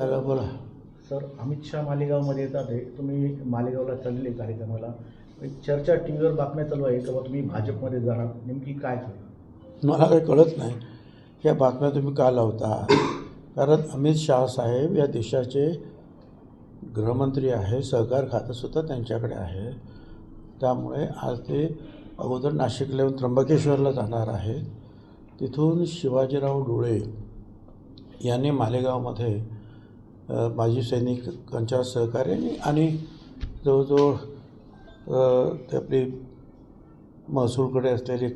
त्याला बोला. सर अमित शहा मालेगावमध्ये येतात आहे तुम्ही मालेगावला चाललेले कार्यक्रमाला चर्चा टी व्हीवर बातम्या चालू आहे बा तुम्ही भाजपमध्ये जाणार नेमकी काय मला काही कळत नाही. या बातम्या तुम्ही का लावता? कारण अमित शहा साहेब या देशाचे गृहमंत्री आहे सहकार खातंसुद्धा त्यांच्याकडे आहे. त्यामुळे आज ते अगोदर नाशिकला येऊन त्र्यंबकेश्वरला जाणार आहे तिथून शिवाजीराव डोळे यांनी मालेगावमध्ये माजी सैनिकांच्या सहकार्याने आणि जवळजवळ ते आपली महसूलकडे असलेली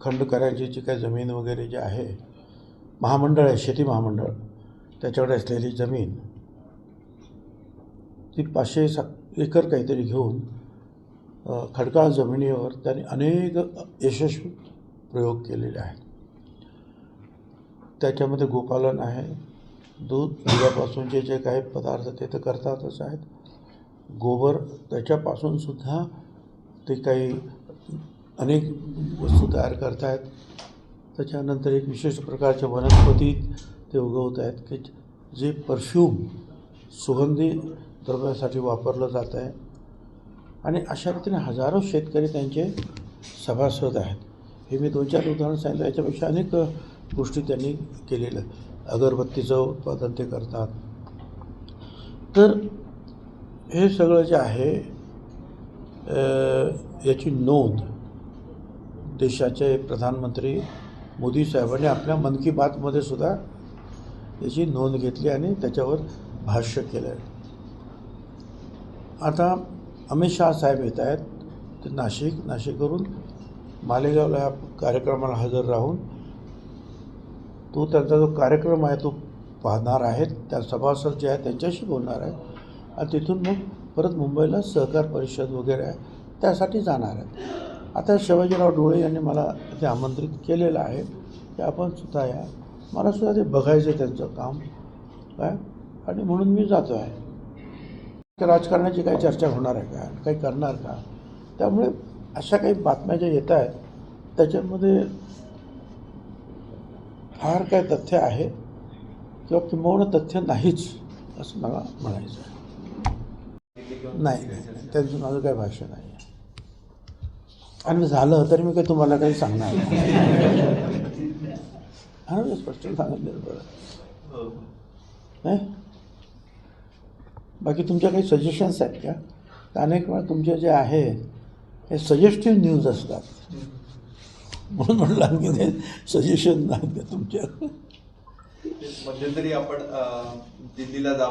खंडकऱ्यांची जी काही जमीन वगैरे जी आहे महामंडळ आहे शेती महामंडळ त्याच्याकडे असलेली जमीन ती पाचशे सा एकर काहीतरी घेऊन खडकाळ जमिनीवर त्यांनी अनेक यशस्वी प्रयोग केलेले आहेत. त्याच्यामध्ये गोपालन आहे. दूध दुधापासून जे जे काही पदार्थ ते तर करतातच आहेत. गोबर त्याच्यापासून सुद्धा ते काही अनेक वस्तू तयार करत आहेत त्याच्यानंतर एक विशेष प्रकारच्या वनस्पती ते उगवत आहेत की जे परफ्यूम सुगंधी द्रव्यासाठी वापरलं जात आहे. आणि अशा रीतीने हजारो शेतकरी त्यांचे सभासद आहेत. हे मी दोन चार उदाहरण सांगितलं. याच्यापेक्षा अनेक गोष्टी त्यांनी केलेल्या अगरबत्तीचं उत्पादन ते करतात. तर हे सगळं जे आहे याची नोंद देशाचे प्रधानमंत्री मोदी साहेबांनी आपल्या मन की बातमध्ये सुद्धा याची नोंद घेतली आणि त्याच्यावर भाष्य केलं आहे आता अमित शहा साहेब येत आहेत ते नाशिक नाशिकवरून मालेगावला ह्या कार्यक्रमाला हजर राहून तो त्यांचा जो कार्यक्रम आहे तो पाहणार आहेत त्या सभासद जे आहेत त्यांच्याशी बोलणार आहे. आणि तिथून मग परत मुंबईला सहकार परिषद वगैरे आहे त्यासाठी जाणार आहेत आता शिवाजीराव डोळे यांनी मला ते आमंत्रित केलेलं आहे की आपण सुद्धा या. मला सुद्धा ते बघायचं आहे त्यांचं काम. काय? आणि म्हणून मी जातो आहे. राजकारणाची काही चर्चा होणार आहे का? काही करणार का? त्यामुळे अशा काही बातम्या ज्या येत आहेत त्याच्यामध्ये फार काय तथ्य आहे किंवा किंबहुना तथ्य नाहीच असं मला म्हणायचं आहे. नाही नाही नाही. त्यांचं माझं काही भाष्य नाही आहे. आणि झालं तरी मी काही तुम्हाला काही सांगणार नाही. हा स्पष्ट सांगितलेलं बरं. नाही बाकी तुमच्या काही सजेशन्स आहेत का? अनेक वेळा तुमचे जे आहे हे सजेस्टिव्ह न्यूज असतात. म्हणून म्हटलं आणखी ते सजेशन नाहीत का तुमच्या. म्हणजे मध्यंतरी आपण दिल्लीला जा